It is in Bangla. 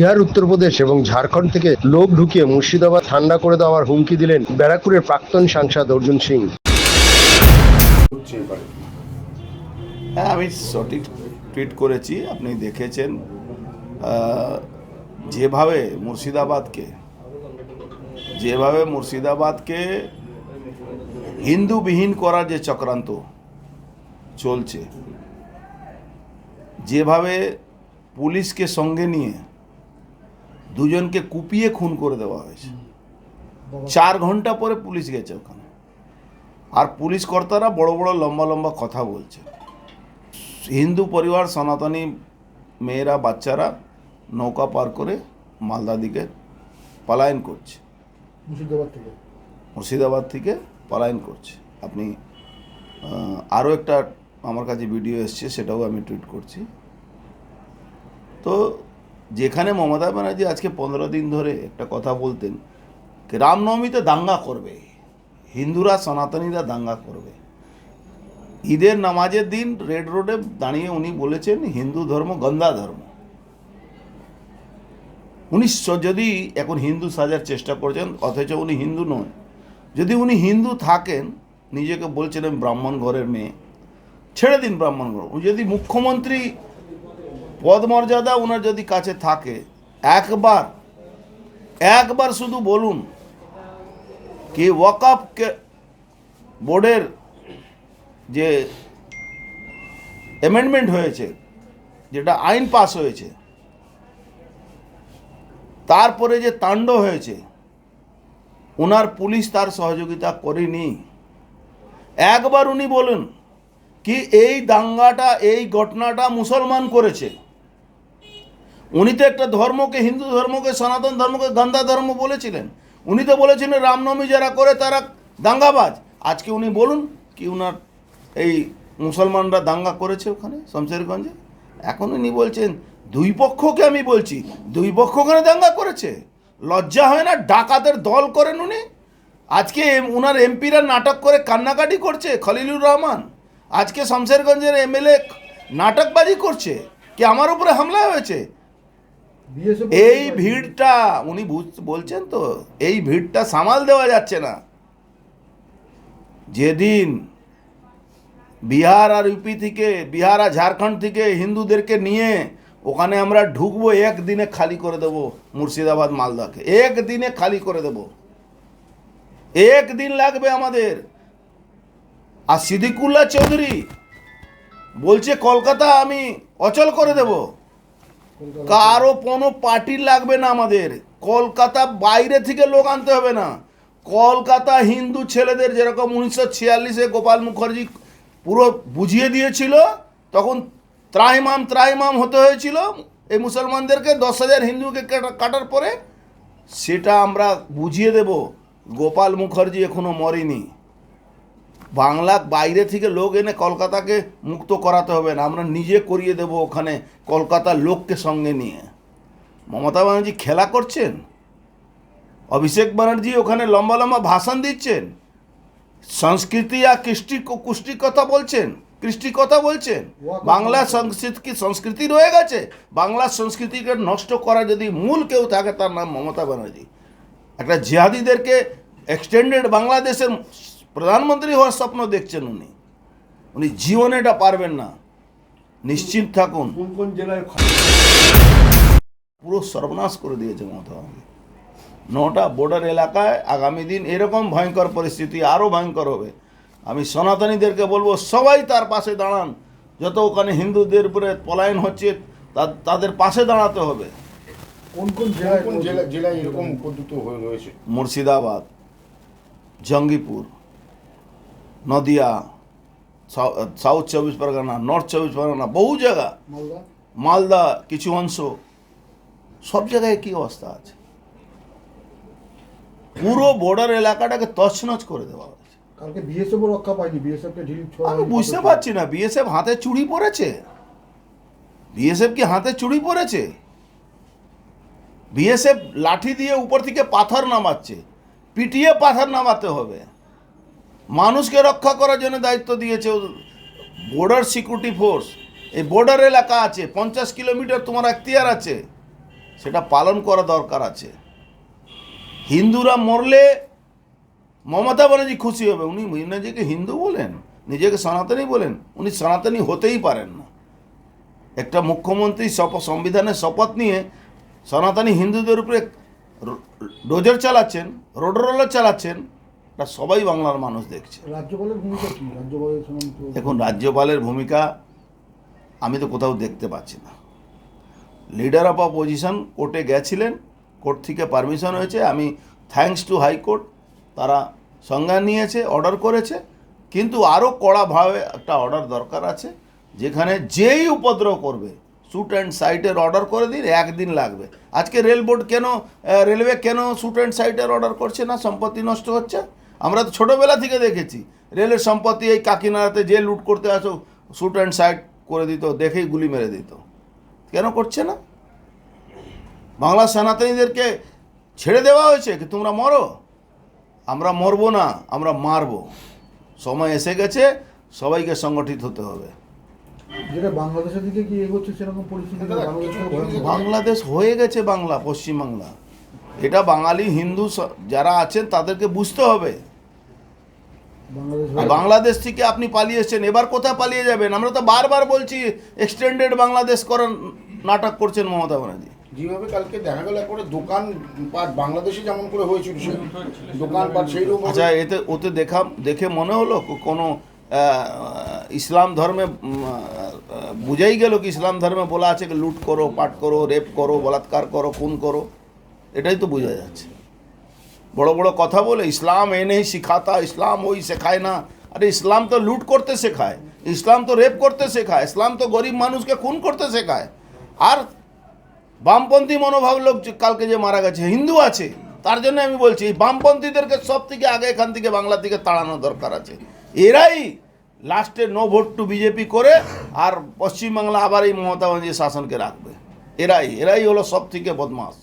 বিহার উত্তরপ্রদেশ এবং ঝাড়খণ্ড থেকে লোক ঢুকিয়ে মুর্শিদাবাদ ঠান্ডা করে দেওয়ার হুমকি দিলেন ব্যারাকপুরের প্রাক্তন সাংসদ অর্জুন সিং। হ্যাঁ আমি সঠিক টুইট করেছি, আপনি দেখেছেন। যেভাবে মুর্শিদাবাদকে যেভাবে মুর্শিদাবাদকে হিন্দুবিহীন করার যে চক্রান্ত চলছে, যেভাবে পুলিশকে সঙ্গে নিয়ে দুজনকে কুপিয়ে খুন করে দেওয়া হয়েছে। চার ঘণ্টা পরে পুলিশ গেছে ওখানে। আর পুলিশ কর্তারা বড় বড় লম্বা লম্বা কথা বলছে। হিন্দু পরিবার সনাতনী মেয়েরা বাচ্চারা নৌকা পার করে মালদা দিকে পলায়ন করছে। মুর্শিদাবাদ থেকে? মুর্শিদাবাদ থেকে পলায়ন করছে। আপনি আরও একটা আমার কাছে ভিডিও এসছে সেটাও আমি টুইট করছি। তো যেখানে মমতা ব্যানার্জি আজকে পনেরো দিন ধরে একটা কথা বলতেন রামনবমীতে দাঙ্গা করবে, হিন্দুরা, সনাতনীরা দাঙ্গা করবে। ঈদের নামাজের দিন রেড রোডে দাঁড়িয়ে উনি বলেছেন, হিন্দু ধর্ম গন্দা ধর্ম। উনি যদি এখন হিন্দু সাজার চেষ্টা করছেন, অথচ উনি হিন্দু নন যদি উনি হিন্দু থাকেন, নিজেকে বলছেন আমি ব্রাহ্মণ ঘরের মেয়ে, ছেড়ে দিন ব্রাহ্মণ ঘর। যদি মুখ্যমন্ত্রী পদ মর্যাদা ওনার যদি কাছে থাকে, একবার একবার শুধু বলুন কি ওয়াকআপ বোর্ডের যে অ্যামেন্ডমেন্ট হয়েছে, যেটা আইন পাস হয়েছে, তারপরে যে তাণ্ড হয়েছে ওনার পুলিশ তার সহযোগিতা করেনি। একবার উনি বলেন কি এই দাঙ্গাটা, এই ঘটনাটা মুসলমান করেছে। উনি তো একটা ধর্মকে, হিন্দু ধর্মকে, সনাতন ধর্মকে, গন্ধা ধর্ম বলেছিলেন। উনি তো বলেছিলেন, রামনবমী যারা করে তারা দাঙ্গাবাজ। আজকে উনি বলুন, কি উনার এই মুসলমানরা দাঙ্গা করেছে ওখানে, শমশেরগঞ্জে? এখন উনি বলছেন, দুই পক্ষকে আমি বলছি, দুই পক্ষ ওখানে দাঙ্গা করেছে। লজ্জা হয় না, ডাকাতের দল করেন উনি। আজকে উনার এমপিরা নাটক করে কান্নাকাটি করছে, খলিলুর রহমান। আজকে শমশেরগঞ্জের এমএলএ নাটকবাজি করছে, কি আমার উপরে হামলা হয়েছে? এই ভিড়টা উনি বুঝ- বলছেন তো এই ভিড়টা সামাল দেওয়া যাচ্ছে না। যেদিন বিহার আর ইউপি থেকে বিহার আর ঝাড়খণ্ড থেকে হিন্দুদেরকে নিয়ে ওখানে আমরা ঢুকবো একদিনে খালি করে দেব মুর্শিদাবাদ মালদাকে। একদিনে খালি করে দেব। একদিন লাগবে আমাদের। আর সিদ্দিকুল্লাহ চৌধুরী বলছে কলকাতা আমি অচল করে দেবো। কারও কোনো পার্টি লাগবে না আমাদের। কলকাতা বাইরে থেকে লোক আনতে হবে না। কলকাতা হিন্দু ছেলেদের যেরকম উনিশশো ছিয়াল্লিশে গোপাল মুখার্জি পুরো বুঝিয়ে দিয়েছিল, তখন ত্রাইমাম ত্রাইমাম হতে হয়েছিল এই মুসলমানদেরকে, দশ হাজার হিন্দুকে কাটা- কাটার পরে। সেটা আমরা বুঝিয়ে দেব। গোপাল মুখার্জি এখনও মরেনি। বাংলা বাইরে থেকে লোক এনে কলকাতাকে মুক্ত করাতে হবে না, আমরা নিজে করিয়ে দেব ওখানে কলকাতার লোককে সঙ্গে নিয়ে। মমতা ব্যানার্জি খেলা করছেন? অভিষেক ব্যানার্জি ওখানে লম্বা লম্বা ভাষণ দিচ্ছেন? সংস্কৃতি আর কৃষ্টি কুষ্টি কথা বলছেন? কৃষ্টি কথা বলছেন? বাংলা সংস্কৃতি সংস্কৃতি রয়ে গেছে? বাংলা সংস্কৃতিকে নষ্ট করা যদি মূল কেউ থাকে, তার নাম মমতা ব্যানার্জি। একটা জিহাদিদেরকে এক্সটেন্ডেড বাংলাদেশের প্রধানমন্ত্রী হওয়ার স্বপ্ন দেখছেন উনি। উনি জীবনে এটা পারবেন না। নিশ্চিত থাকুন। কোন কোন জেলায় পুরো সর্বনাশ করে দিয়েছে মমতা নটা বর্ডার এলাকায় আগামী দিন এরকম ভয়ঙ্কর পরিস্থিতি আরও ভয়ঙ্কর হবে। আমি সনাতনীদেরকে বলব সবাই তার পাশে দাঁড়ান। যত ওখানে হিন্দুদের উপরে পলায়ন হচ্ছে তা- তাদের পাশে দাঁড়াতে হবে। কোন কোন জেলায় কোন জেলা জেলায় এরকম হয়ে মুর্শিদাবাদ জঙ্গিপুর নদিয়া সাউথ চব্বিশ পরগনা নর্থ চব্বিশ পরগনা বহু জায়গা। মালদা? কিছু অংশ। সব জায়গায় কি অবস্থা আছে? পুরো বর্ডার এলাকাটাকে তছনছ করে দেওয়া হয়েছে। কালকে বিএসএফ রক্ষা পায়নি বিএসএফ কে ঢিল আমি বুঝতে পারছি না বিএসএফ হাতে চুড়ি পড়েছে বিএসএফ কি হাতে চুড়ি পড়েছে বিএসএফ লাঠি দিয়ে উপর থেকে পাথর নামাচ্ছে। পিটিয়ে পাথর নামাতে হবে। মানুষকে রক্ষা করার জন্য দায়িত্ব দিয়েছে বর্ডার সিকিউরিটি ফোর্স এই বর্ডার এলাকা আছে, পঞ্চাশ কিলোমিটার তোমার এখতিয়ার আছে, সেটা পালন করা দরকার আছে। হিন্দুরা মরলে মমতা ব্যানার্জি খুশি হবে, উনি নিজেকে হিন্দু বলেন, নিজেকে সনাতনী বলেন, উনি সনাতনী হতেই পারেন না। একটা মুখ্যমন্ত্রী সংবিধানের শপথ নিয়ে সনাতনী হিন্দুদের উপরে ডোজার চালাচ্ছেন রোড রোলার চালাচ্ছেন এটা সবাই বাংলার মানুষ দেখছে। রাজ্যপালের ভূমিকা কি? রাজ্যপালের এখন রাজ্যপালের ভূমিকা আমি তো কোথাও দেখতে পাচ্ছি না। লিডার অফ অপোজিশন কোর্টে গেছিলেন কোর্ট থেকে পারমিশন হয়েছে আমি থ্যাঙ্কস টু হাইকোর্ট তারা সংজ্ঞান নিয়েছে অর্ডার করেছে কিন্তু আরও কড়াভাবে একটা অর্ডার দরকার আছে যেখানে যেই উপদ্রব করবে শ্যুট অ্যান্ড সাইটের অর্ডার করে দিন একদিন লাগবে। আজকে রেল বোর্ড কেন রেলওয়ে কেন শ্যুট অ্যান্ড সাইটের অর্ডার করছে না সম্পত্তি নষ্ট হচ্ছে? আমরা তো ছোটোবেলা থেকে দেখেছি। রেলের সম্পত্তি এই কাকিনাড়াতে যে লুট করতে আসো শ্যুট অ্যান্ড সাইড করে দিত দেখেই গুলি মেরে দিত। কেন করছে না? বাংলা সেনাতনীদেরকে ছেড়ে দেওয়া হয়েছে কি তোমরা মরো? আমরা মরবো না আমরা মারবো। সময় এসে গেছে সবাইকে সংগঠিত হতে হবে। যেটা বাংলাদেশের দিকে কি এগোচ্ছে সেরকম পরিস্থিতি। বাংলাদেশ হয়ে গেছে বাংলা পশ্চিমবাংলা। এটা বাঙালি হিন্দু যারা আছেন তাদেরকে বুঝতে হবে। বাংলাদেশ থেকে আপনি পালিয়ে এসেছেন। এবার কোথায় পালিয়ে যাবেন? আমরা তো বারবার বলছি এক্সটেন্ডেড বাংলাদেশ করার নাটক করছেন মমতা ব্যানার্জি। যেভাবে কালকে দেখা গেল করে দোকান পাট বাংলাদেশে যেমন করে হয়েছিল দোকান পাট সেই রকম আচ্ছা এতে ওতে দেখা দেখে মনে হলো কোনো ইসলাম ধর্মে বুঝাই গেল কি ইসলাম ধর্মে বলা আছে লুট করো পাট করো রেপ করো বলাৎকার করো খুন করো। এটাই তো বোঝা যাচ্ছে। বড় বড় কথা বলে, ইসলাম এ নেই শিখাতা, ইসলাম ওই শেখায় না। আরে, ইসলাম তো লুট করতে শেখায়, ইসলাম তো রেপ করতে শেখায়, ইসলাম তো গরিব মানুষকে খুন করতে শেখায়। আর বামপন্থী মনোভাব লোক কালকে যে মারা গেছে, হিন্দু আছে, তার জন্য আমি বলছি, এই বামপন্থীদেরকে সব থেকে আগে এখান থেকে বাংলা থেকে তাড়ানো দরকার আছে। এরাই লাস্টে নো ভোট টু বিজেপি করে আর পশ্চিমবাংলা আবার এই মমতা ব্যানার্জি শাসনকে রাখবে। এরাই এরাই হলো সব থেকে বদমাস।